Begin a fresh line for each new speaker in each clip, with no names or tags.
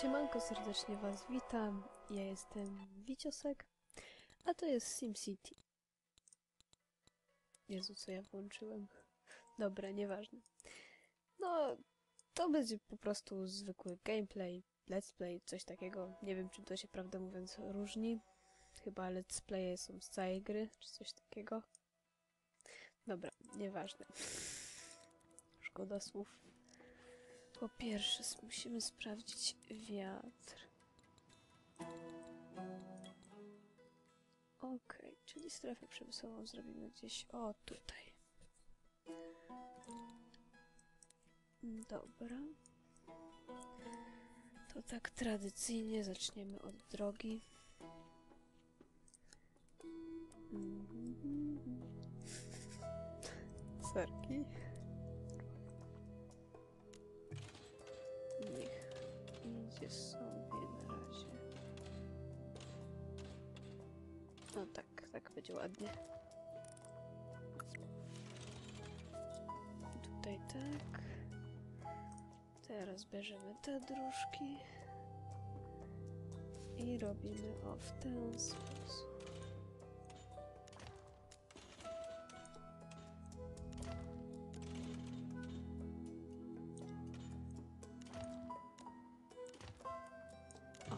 Siemanko, serdecznie Was witam. Ja jestem Wiciosek, a to jest SimCity. Jezu, co ja włączyłem. Dobra, nieważne. No, to będzie po prostu zwykły gameplay, let's play, coś takiego. Nie wiem, czym to się prawdę mówiąc różni. Chyba let's playe są z całej gry, czy coś takiego. Dobra, nieważne. Szkoda słów. Po pierwsze, musimy sprawdzić wiatr. Okej, czyli strefę przemysłową zrobimy gdzieś o tutaj. Dobra. To tak tradycyjnie zaczniemy od drogi. Mhm. Serki. Będzie ładnie. Tutaj tak. Teraz bierzemy te dróżki. I robimy o w ten sposób. O.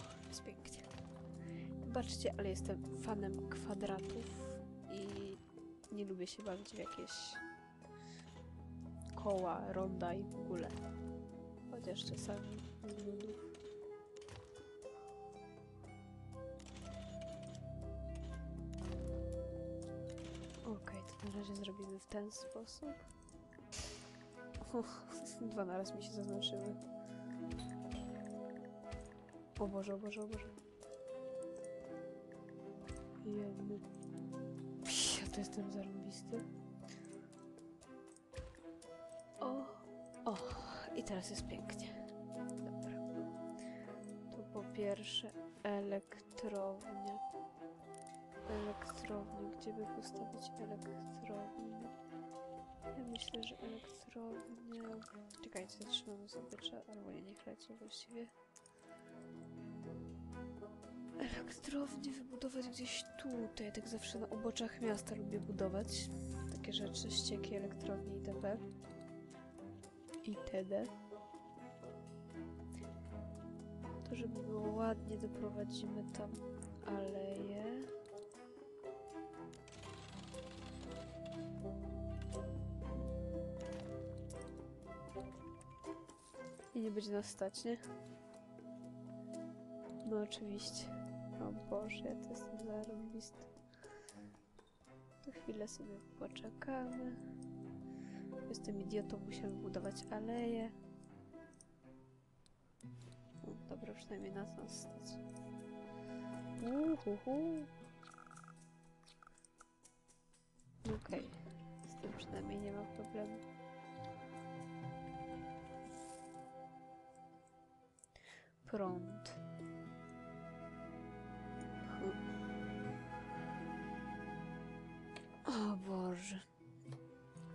Wybaczcie, ale jestem fanem kwadratów nie lubię się bawić w jakieś koła, ronda i w ogóle. Chociaż czasami z. Okej, to na razie zrobimy w ten sposób. Uff, dwa naraz mi się zaznaczyły. O Boże, o Boże, o Boże. To jestem zarąbisty. O, o, i teraz jest pięknie. Dobra. To po pierwsze elektrownia. Elektrownia, gdzie by postawić elektrownię? Ja myślę, że elektrownia... Czekajcie, zatrzymamy sobie albo nie, niech leci właściwie. Elektrownię wybudować gdzieś tutaj. Tak zawsze na uboczach miasta lubię budować. Takie rzeczy, ścieki, elektrownie itp. itd. To, żeby było ładnie, doprowadzimy tam aleję. I nie będzie nas stać, nie? No oczywiście. O Boże, ja to jestem zarąbisty. To chwilę sobie poczekamy. Jestem idiotą, musiałem budować aleję. No, dobra, przynajmniej nas nas stać. Uhuhu. Okej, z tym przynajmniej nie ma problemu. Prąd.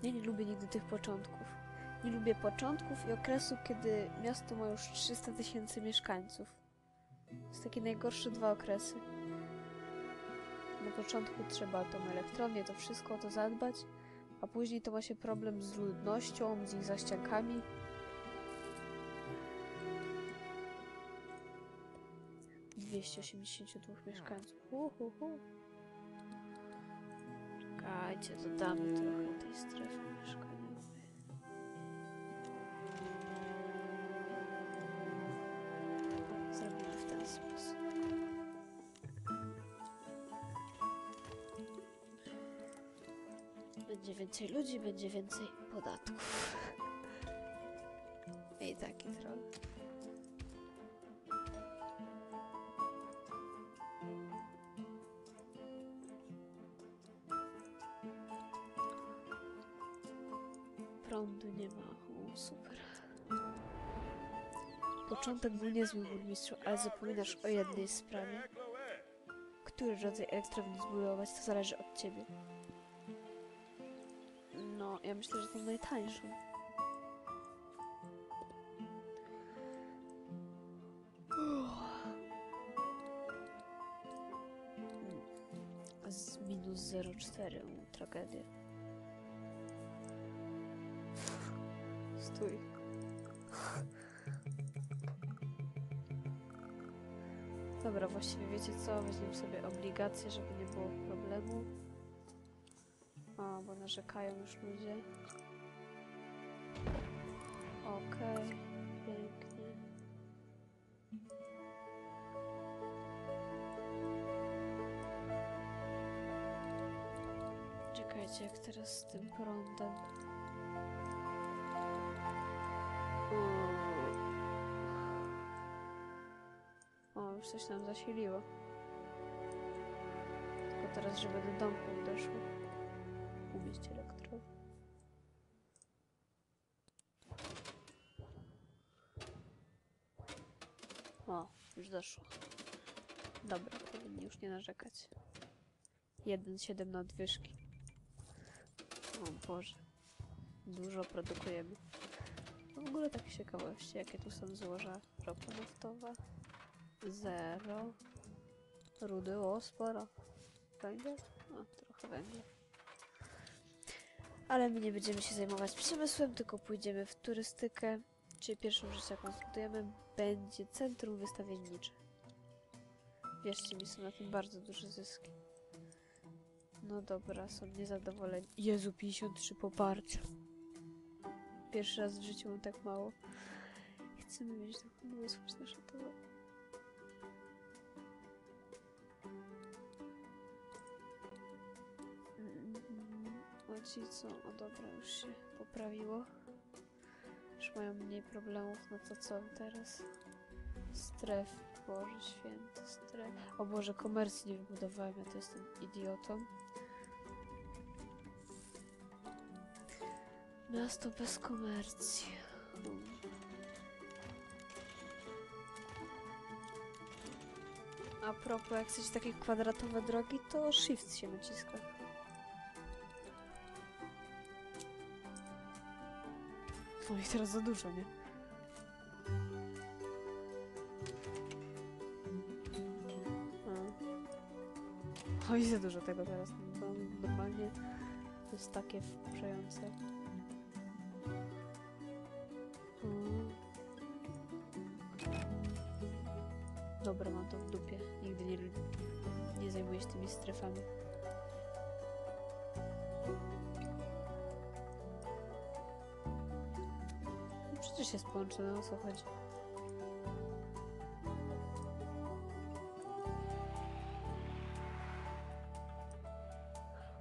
Ja nie lubię nigdy tych początków. Nie lubię początków i okresu, kiedy miasto ma już 300 tysięcy mieszkańców. To jest takie najgorsze dwa okresy. Na początku trzeba tą elektrownię, to wszystko o to zadbać, a później to ma się problem z ludnością, z ich zaściankami. Dwieście osiemdziesięciu dwóch mieszkańców. Uhuhu. Czekajcie, dodamy trochę tej strefy mieszkaniowej. Zrobimy w ten sposób. Będzie więcej ludzi, będzie więcej podatków. I taki troll. Pompek był niezły burmistrzu, ale zapominasz o jednej sprawie. Który rodzaj elektrowni zbudować, to zależy od ciebie. No, ja myślę, że tą najtańszą. Z minus 0,4, tragedia. Stój. Dobra, właściwie wiecie co? Weźmiemy sobie obligacje, żeby nie było problemu. O, bo narzekają już ludzie. Okej, pięknie. Czekajcie, jak teraz z tym prądem. Coś nam zasiliło. Tylko teraz, żeby do domków doszło. Umieść elektrownię. O, już doszło. Dobra, powinni już nie narzekać. 1,7 na odwyżki. O Boże. Dużo produkujemy. No w ogóle takie ciekawości, jakie tu są złoża ropa naftowa. Zero. Rudy, o sporo. Węgiel? No, trochę węgla. Ale my nie będziemy się zajmować przemysłem, tylko pójdziemy w turystykę. Czyli pierwszą rzecz, jaką zbudujemy, będzie centrum wystawiennicze. Wierzcie mi, są na tym bardzo duże zyski. No dobra, są niezadowoleni. Jezu, 53 poparcia. Pierwszy raz w życiu mam tak mało. Chcemy mieć taką umysł naszytowy. O ci co? O dobra, już się poprawiło. Już mają mniej problemów, no to co teraz? Stref, Boże święty, stref. O Boże, komercji nie wybudowałem, ja to jestem idiotą. Miasto bez komercji. A propos, jak chcecie takie kwadratowe drogi, to shift się naciska. No ich teraz za dużo, nie? A. Oj, za dużo tego teraz. No, normalnie to jest takie wkurzające. Mm. Dobra, mam to w dupie. Nigdy nie, nie zajmuję się tymi strefami. Przecież jest połączone, o chodzi.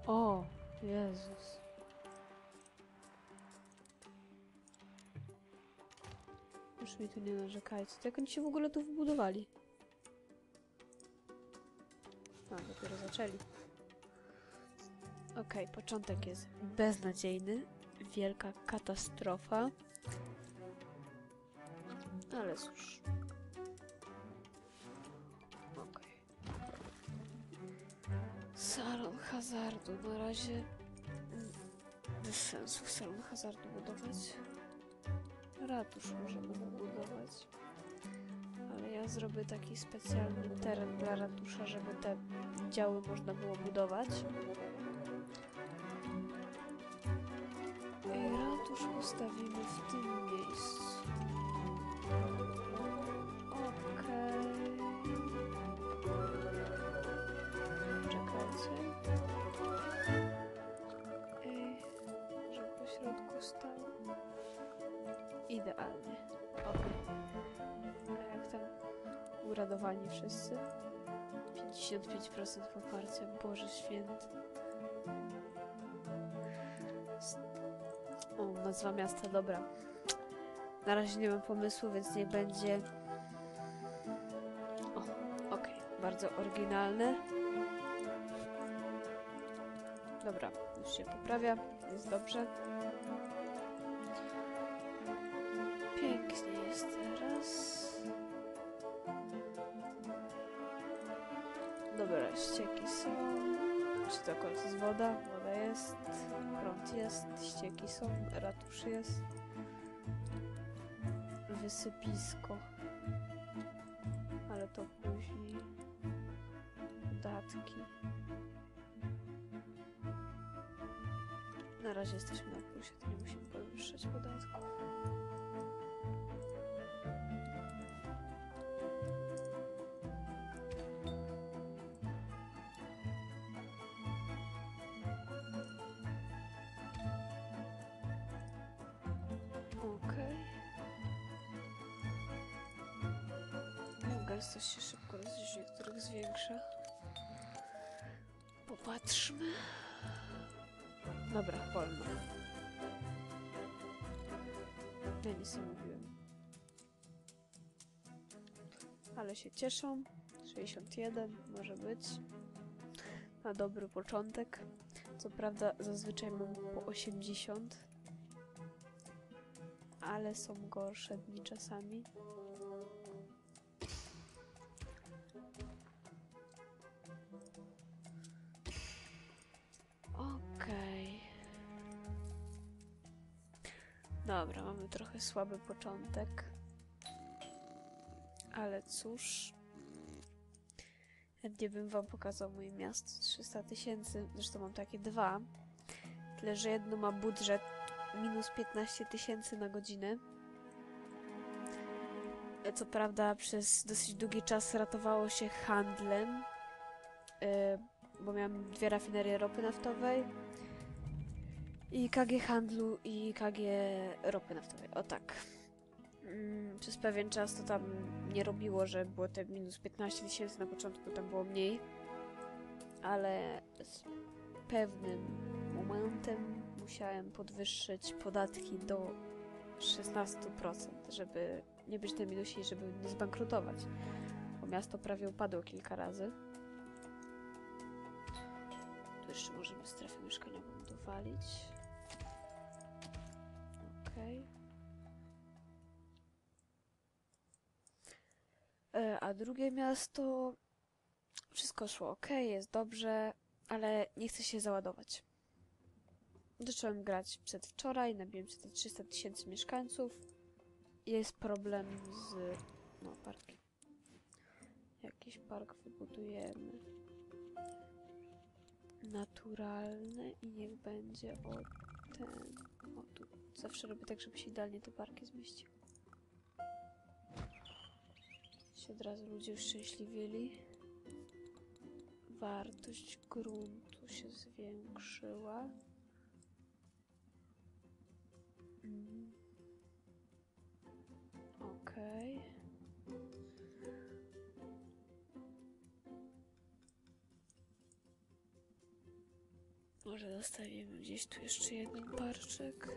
O, Jezus. Już mi tu nie narzekajcie. Jak oni się w ogóle tu wbudowali? A, dopiero zaczęli. Okej, początek jest beznadziejny. Wielka katastrofa. Ale cóż. Okej. Salon hazardu. Na razie bez sensu salon hazardu budować. Ratusz możemy budować. Ale ja zrobię taki specjalny teren dla ratusza, żeby te działy można było budować. I ratusz postawimy w tym miejscu. Idealnie. A jak tam uradowani wszyscy? 55% poparcia. Boże święty. O, nazwa miasta, dobra. Na razie nie mam pomysłu, więc nie będzie... O, okej. Bardzo oryginalne. Dobra, już się poprawia. Jest dobrze. Pięknie jest teraz. Dobra, ścieki są. Czy to jest woda? Woda jest. Prąd jest. Ścieki są. Ratusz jest wysypisko. Ale to później. Dodatki. Na razie jesteśmy na plusie, to nie musimy powyższać podatków. Gęstość się szybko rozdzielnie, których zwiększa. Popatrzmy. Dobra, wolno. Ja nic nie mówiłem. Ale się cieszą. 61 może być. Na dobry początek. Co prawda zazwyczaj mam po 80. Ale są gorsze dni czasami. Dobra, mamy trochę słaby początek. Ale cóż. Chętnie bym wam pokazał moje miasto. 300 tysięcy. Zresztą mam takie dwa. Tyle, że jedno ma budżet minus 15 tysięcy na godzinę. Co prawda przez dosyć długi czas ratowało się handlem. e, bo miałam dwie rafinerie ropy naftowej i KG handlu i KG ropy naftowej. O tak. Mm, Przez pewien czas to tam nie robiło, że było te minus 15 tysięcy na początku, tam było mniej. Ale z pewnym momentem musiałem podwyższyć podatki do 16%, żeby nie być na minusie i żeby nie zbankrutować. Bo miasto prawie upadło kilka razy. Tu jeszcze możemy strefę mieszkaniową dowalić. E, A drugie miasto. Wszystko szło ok, jest dobrze, ale nie chce się załadować. Zacząłem grać przedwczoraj, nabiłem się te 300 tysięcy mieszkańców. Jest problem z. No, parkiem. Jakiś park wybudujemy naturalne i niech będzie o ten. O tu. Zawsze robię tak, żeby się idealnie te parki zmieściły. Się od razu ludzie uszczęśliwili. Wartość gruntu się zwiększyła. Mm. Okej. Może zostawimy gdzieś tu jeszcze jeden parczek.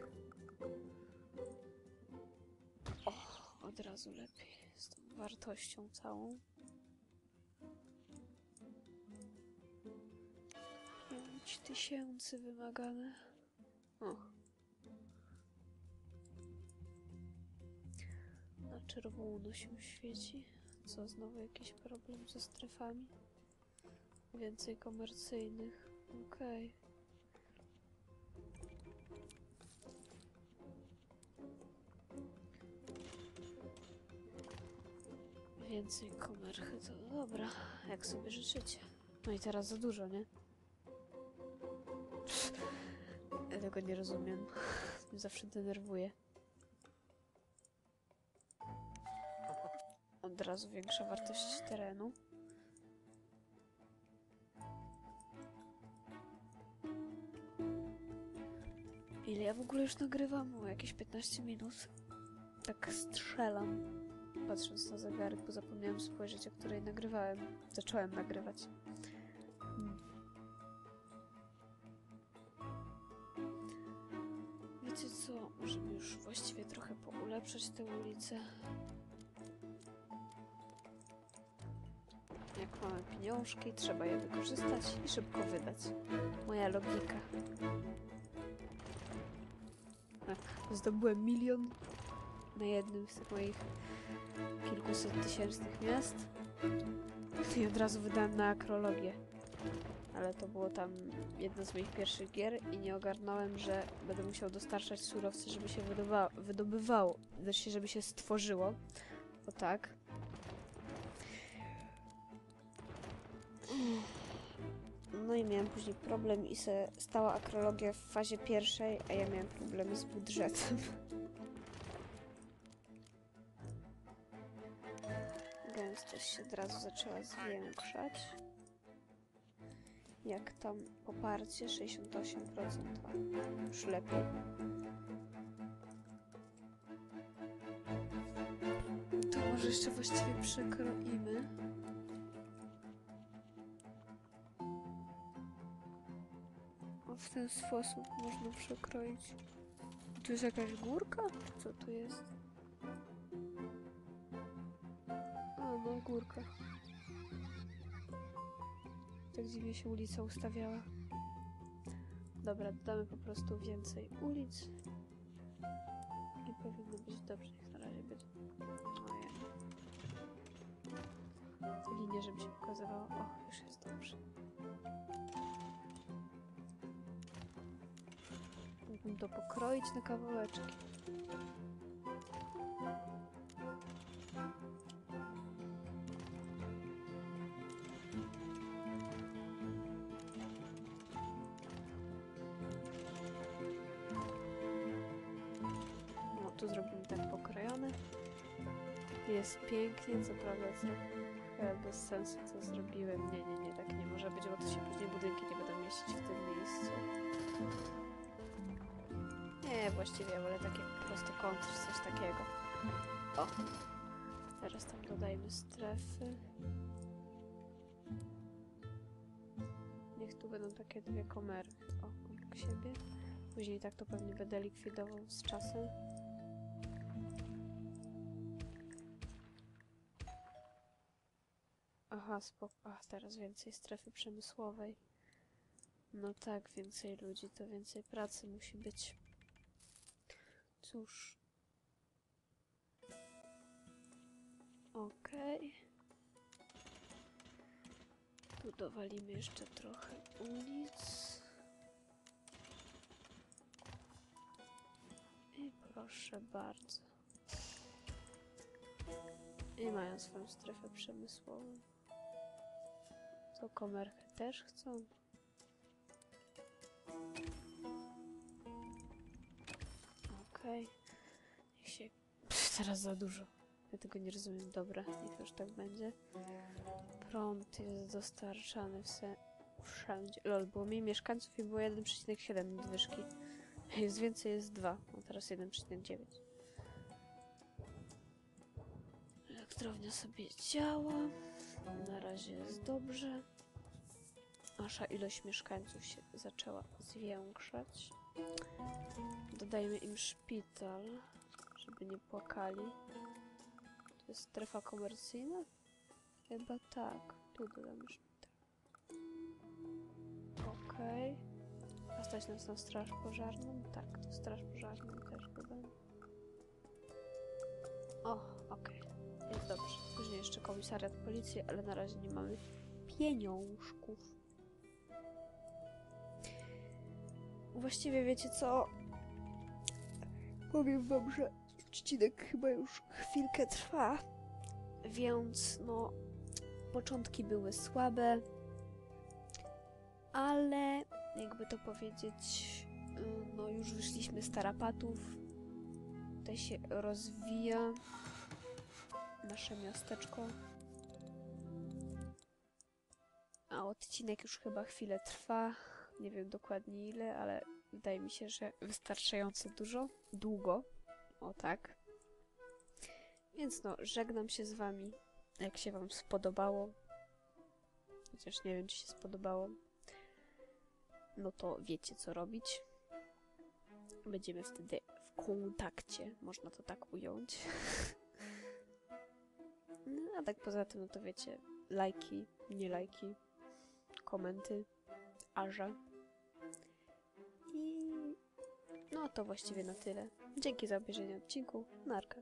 Od razu lepiej. Z tą wartością całą. Pięć tysięcy wymagane. O. Na czerwono się świeci. Co, znowu jakiś problem ze strefami? Więcej komercyjnych. Okej. Więcej komerchy, to dobra, jak sobie życzycie. No i teraz za dużo, nie? Ja tego nie rozumiem. Mnie zawsze denerwuje. Od razu większa wartość terenu. Ile ja w ogóle już nagrywam? O, jakieś 15 minut. Tak strzelam patrząc na zegarek, bo zapomniałam spojrzeć, o której nagrywałem. Zacząłem nagrywać. Hmm. Wiecie co? Możemy już właściwie trochę poulepszać tę ulicę. Jak mamy pieniążki, trzeba je wykorzystać i szybko wydać. Moja logika. Tak, zdobyłem milion na jednym z tych moich kilkuset tysięcznych miast. I od razu wydałem na akrologię. Ale to było tam jedna z moich pierwszych gier i nie ogarnąłem, że będę musiał dostarczać surowce, żeby się wydobywa wydobywało. Znaczy, żeby się stworzyło. O tak. No i miałem później problem i se stała akrologia w fazie pierwszej, a ja miałem problemy z budżetem. Gęstość się od razu zaczęła zwiększać. Jak tam poparcie 68%, a już lepiej. To może jeszcze właściwie przekroimy. O, w ten sposób można przekroić. Tu jest jakaś górka? Co tu jest? A, no górka. Tak dziwnie się ulica ustawiała. Dobra, dodamy po prostu więcej ulic. I powinno być dobrze, niech na razie będzie. Ojej. Linie, żeby się pokazywało. O, już jest dobrze. Mógłbym to pokroić na kawałeczki. Tu zrobimy tak pokrojone. Jest pięknie, co prawda trochę bez sensu to zrobiłem. Nie, nie, nie, tak nie może być, bo to się później budynki nie będą mieścić w tym miejscu. Nie, właściwie wolę takie prostu kontr, coś takiego. O! Teraz tam dodajmy strefy. Niech tu będą takie dwie komery. O, obok siebie. Później tak to pewnie będę likwidował z czasem. Aha, spoko. Ach, teraz więcej strefy przemysłowej. No tak, więcej ludzi, to więcej pracy musi być. Cóż. Okej. Tu dowalimy jeszcze trochę ulic. I proszę bardzo. I mają swoją strefę przemysłową. To komerchy też chcą. Okej. Niech się... Pff, teraz za dużo. Ja tego nie rozumiem. Dobra, niech już tak będzie. Prąd jest dostarczany w se... wszędzie. Lol, było mniej mieszkańców i było 1,7 nadwyżki. Jest więcej, jest 2. No teraz 1,9. Elektrownia sobie działa. Na razie jest dobrze. Nasza ilość mieszkańców się zaczęła zwiększać. Dodajmy im szpital, żeby nie płakali. To jest strefa komercyjna? Chyba tak. Tu dodamy szpital. Okej. A stać nas na straż pożarną? Tak, to straż pożarną też dodamy. O, okej. Jest dobrze. Później jeszcze komisariat policji, ale na razie nie mamy pieniążków. Właściwie wiecie co? Powiem wam, że odcinek chyba już chwilkę trwa, więc no początki były słabe, ale jakby to powiedzieć, y, no już wyszliśmy z tarapatów. Tutaj się rozwija nasze miasteczko. A odcinek już chyba chwilę trwa. Nie wiem dokładnie ile, ale wydaje mi się, że wystarczająco dużo. Długo. O tak. Więc no, żegnam się z wami. Jak się wam spodobało. Chociaż nie wiem, czy się spodobało. No to wiecie, co robić. Będziemy wtedy w kontakcie, można to tak ująć. No, a tak poza tym, no to wiecie, lajki, nie lajki, komenty, I no to właściwie na tyle. Dzięki za obejrzenie odcinku. Narka.